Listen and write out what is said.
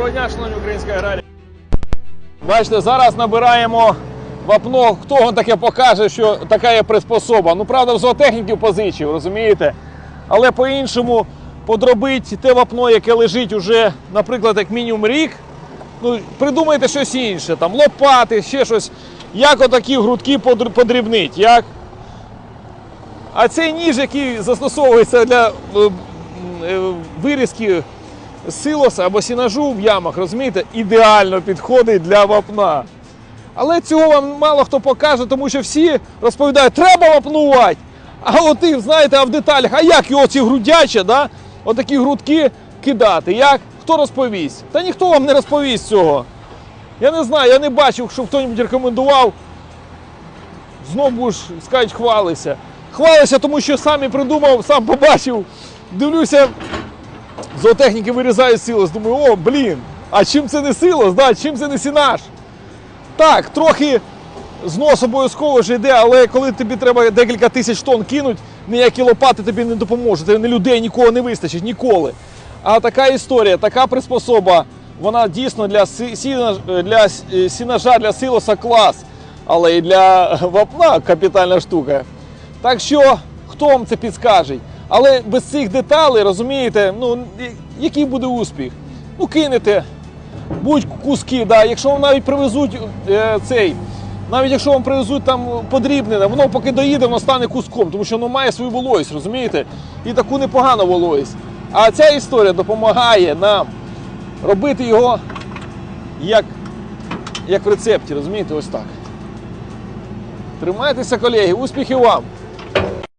Доброго дня, шановні українські аграрії. Бачите, зараз набираємо вапно. Хто вам таке покаже, що така є приспособа? Ну, правда, в зоотехніків позичив, розумієте? Але по-іншому подробити те вапно, яке лежить уже, наприклад, як мінімум рік. Ну, придумайте щось інше, там лопати, ще щось. Як отакі грудки подрібнить? Як? А цей ніж, який застосовується для е, е, вирізки силоса або сінажу в ямах, розумієте, ідеально підходить для вапна. Але цього вам мало хто покаже, тому що всі розповідають, треба вапнувати. А от і, знаєте, а в деталях, а як його ці грудячі, да? отакі грудки кидати? Як? Хто розповість? Та ніхто вам не розповість цього. Я не знаю, я не бачив, щоб хтось рекомендував. Знову будеш скажуть, хвалися. Хвалися, тому що сам і придумав, сам побачив. Дивлюся, зоотехніки вирізають силос. Думаю, о, блін, а чим це не силос, да? чим це не сінаж? Так, трохи знос обов'язково ж йде, але коли тобі треба декілька тисяч тонн кинуть, ніякі лопати тобі не допоможуть. Не людей нікого не вистачить ніколи. А така історія, така приспособа, вона дійсно для, сіна, для сінажа, для силоса клас, але і для вапна капітальна штука. Так що, хто вам це підскаже? Але без цих деталей, розумієте, ну, який буде успіх? Ну, кинете, будь куски, да. якщо вам навіть привезуть е, цей, навіть якщо вам привезуть там подрібнене, воно поки доїде, воно стане куском, тому що воно має свою вологість, розумієте? І таку непогану вологість. А ця історія допомагає нам робити його як, як в рецепті, розумієте, ось так. Тримайтеся, колеги, успіхів вам!